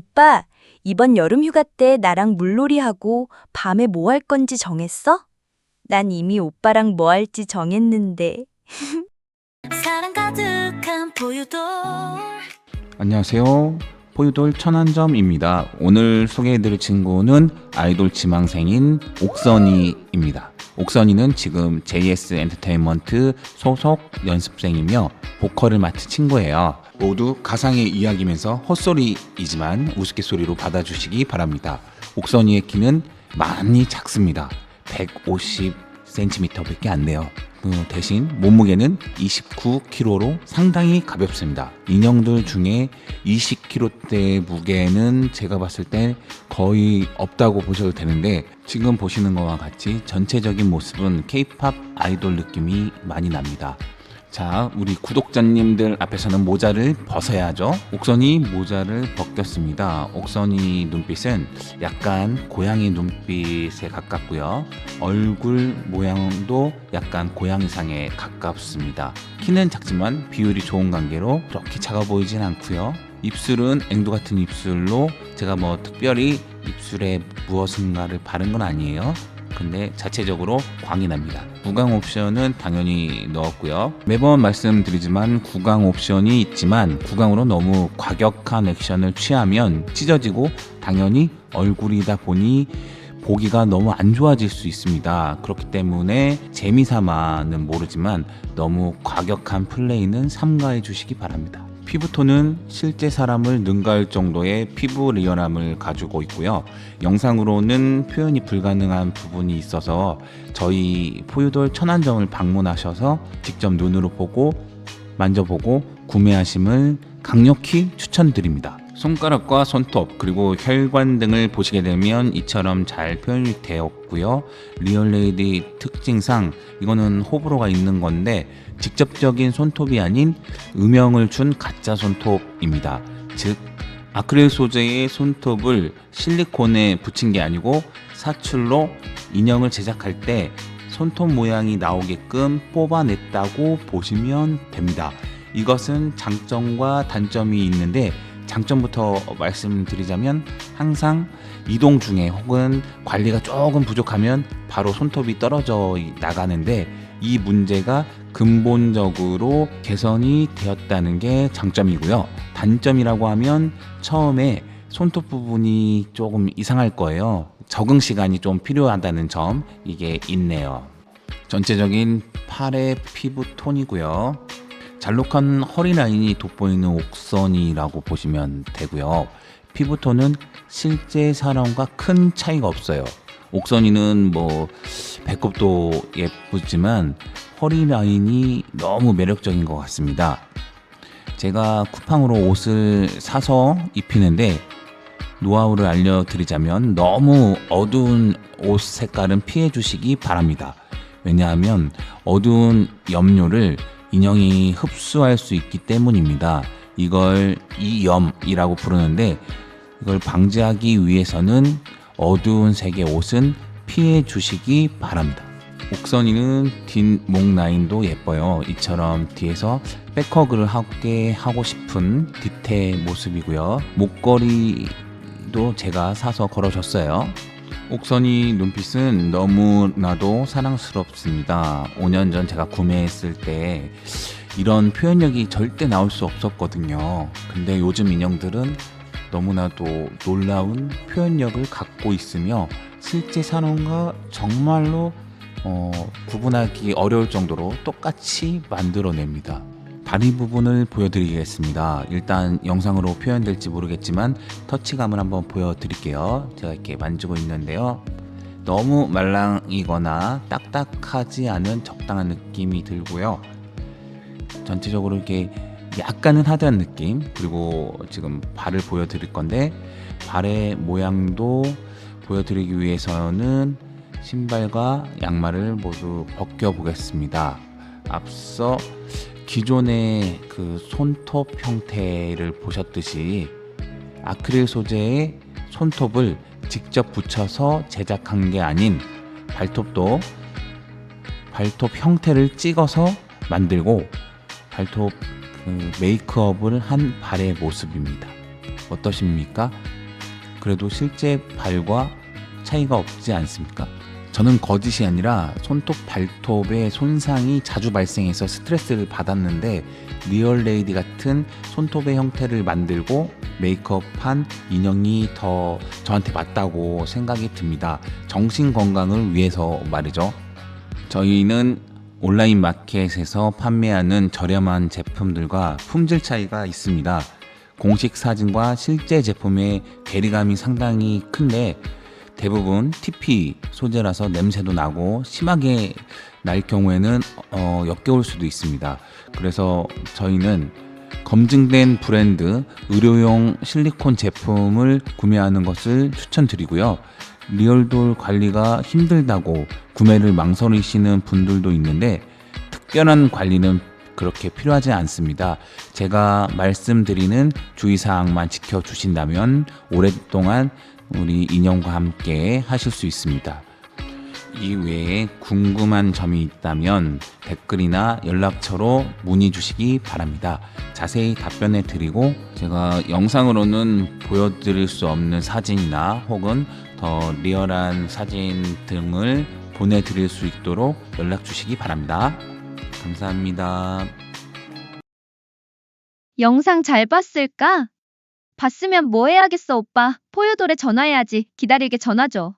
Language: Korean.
오빠, 이번 여름 휴가 때 나랑 물놀이 하고 밤에 뭐 할 건지 정했어? 난 이미 오빠랑 뭐 할지 정했는데. 사랑 가득한 포유돌 안녕하세요. 포유돌 천안점입니다. 오늘 소개해드릴 친구는 아이돌 지망생인 옥선이입니다. 옥선이는 지금 JS 엔터테인먼트 소속 연습생이며 보컬을 맡은 친구예요. 모두 가상의 이야기면서 헛소리이지만 우스갯소리로 받아주시기 바랍니다. 옥선이의 키는 많이 작습니다. 150cm밖에 안 돼요. 그 대신 몸무게는 29kg로 상당히 가볍습니다. 인형들 중에 20kg대 무게는 제가 봤을 때 거의 없다고 보셔도 되는데 지금 보시는 것과 같이 전체적인 모습은 K-팝 아이돌 느낌이 많이 납니다. 자, 우리 구독자님들 앞에서는 모자를 벗어야죠. 옥선이 모자를 벗겼습니다. 옥선이 눈빛은 약간 고양이 눈빛에 가깝고요. 얼굴 모양도 약간 고양이상에 가깝습니다. 키는 작지만 비율이 좋은 관계로 그렇게 작아 보이진 않고요. 입술은 앵두 같은 입술로 제가 뭐 특별히 입술에 무엇인가를 바른 건 아니에요. 근데 자체적으로 광이 납니다. 구강 옵션은 당연히 넣었고요. 매번 말씀드리지만 구강 옵션이 있지만 구강으로 너무 과격한 액션을 취하면 찢어지고 당연히 얼굴이다 보니 보기가 너무 안 좋아질 수 있습니다. 그렇기 때문에 재미삼아는 모르지만 너무 과격한 플레이는 삼가해 주시기 바랍니다. 피부톤은 실제 사람을 능가할 정도의 피부 리얼함을 가지고 있고요. 영상으로는 표현이 불가능한 부분이 있어서 저희 포유돌 천안점을 방문하셔서 직접 눈으로 보고 만져보고 구매하심을 강력히 추천드립니다. 손가락과 손톱 그리고 혈관 등을 보시게 되면 이처럼 잘 표현이 되었고요. 리얼레이디 특징상 이거는 호불호가 있는 건데 직접적인 손톱이 아닌 음영을 준 가짜 손톱입니다. 즉 아크릴 소재의 손톱을 실리콘에 붙인 게 아니고 사출로 인형을 제작할 때 손톱 모양이 나오게끔 뽑아냈다고 보시면 됩니다. 이것은 장점과 단점이 있는데 장점부터 말씀드리자면 항상 이동 중에 혹은 관리가 조금 부족하면 바로 손톱이 떨어져 나가는데 이 문제가 근본적으로 개선이 되었다는 게 장점이고요. 단점이라고 하면 처음에 손톱 부분이 조금 이상할 거예요. 적응 시간이 좀 필요하다는 점 이게 있네요. 전체적인 팔의 피부 톤이고요. 잘록한 허리 라인이 돋보이는 옥선이라고 보시면 되고요. 피부톤은 실제 사람과 큰 차이가 없어요. 옥선이는 뭐 배꼽도 예쁘지만 허리 라인이 너무 매력적인 것 같습니다. 제가 쿠팡으로 옷을 사서 입히는데 노하우를 알려드리자면 너무 어두운 옷 색깔은 피해 주시기 바랍니다. 왜냐하면 어두운 염료를 인형이 흡수할 수 있기 때문입니다. 이걸 이염이라고 부르는데 이걸 방지하기 위해서는 어두운 색의 옷은 피해 주시기 바랍니다. 옥선이는 뒷목 라인도 예뻐요. 이처럼 뒤에서 백허그를 하게 하고 싶은 뒤태 모습이고요. 목걸이도 제가 사서 걸어줬어요. 옥선이 눈빛은 너무나도 사랑스럽습니다. 5년 전 제가 구매했을 때 이런 표현력이 절대 나올 수 없었거든요. 근데 요즘 인형들은 너무나도 놀라운 표현력을 갖고 있으며 실제 사람과 정말로 어, 구분하기 어려울 정도로 똑같이 만들어냅니다. 다리 부분을 보여드리겠습니다. 일단 영상으로 표현될지 모르겠지만 터치감을 한번 보여드릴게요. 제가 이렇게 만지고 있는데요. 너무 말랑이거나 딱딱하지 않은 적당한 느낌이 들고요. 전체적으로 이렇게 약간은 하드한 느낌 그리고 지금 발을 보여드릴 건데 발의 모양도 보여드리기 위해서는 신발과 양말을 모두 벗겨 보겠습니다. 앞서 기존의 그 손톱 형태를 보셨듯이 아크릴 소재의 손톱을 직접 붙여서 제작한 게 아닌 발톱도 발톱 형태를 찍어서 만들고 발톱 그 메이크업을 한 발의 모습입니다. 어떠십니까? 그래도 실제 발과 차이가 없지 않습니까? 저는 거짓이 아니라 손톱 발톱에 손상이 자주 발생해서 스트레스를 받았는데 리얼레이디 같은 손톱의 형태를 만들고 메이크업한 인형이 더 저한테 맞다고 생각이 듭니다. 정신 건강을 위해서 말이죠. 저희는 온라인 마켓에서 판매하는 저렴한 제품들과 품질 차이가 있습니다. 공식 사진과 실제 제품의 괴리감이 상당히 큰데 대부분 TP 소재라서 냄새도 나고 심하게 날 경우에는 어, 역겨울 수도 있습니다. 그래서 저희는 검증된 브랜드 의료용 실리콘 제품을 구매하는 것을 추천드리고요. 리얼돌 관리가 힘들다고 구매를 망설이시는 분들도 있는데 특별한 관리는 그렇게 필요하지 않습니다. 제가 말씀드리는 주의사항만 지켜주신다면 오랫동안 우리 인형과 함께 하실 수 있습니다. 이 외에 궁금한 점이 있다면 댓글이나 연락처로 문의 주시기 바랍니다. 자세히 답변해 드리고 제가 영상으로는 보여드릴 수 없는 사진이나 혹은 더 리얼한 사진 등을 보내드릴 수 있도록 연락 주시기 바랍니다. 감사합니다. 영상 잘 봤을까? 봤으면 뭐 해야겠어, 오빠. 포유돌에 전화해야지. 기다리게 전화 줘.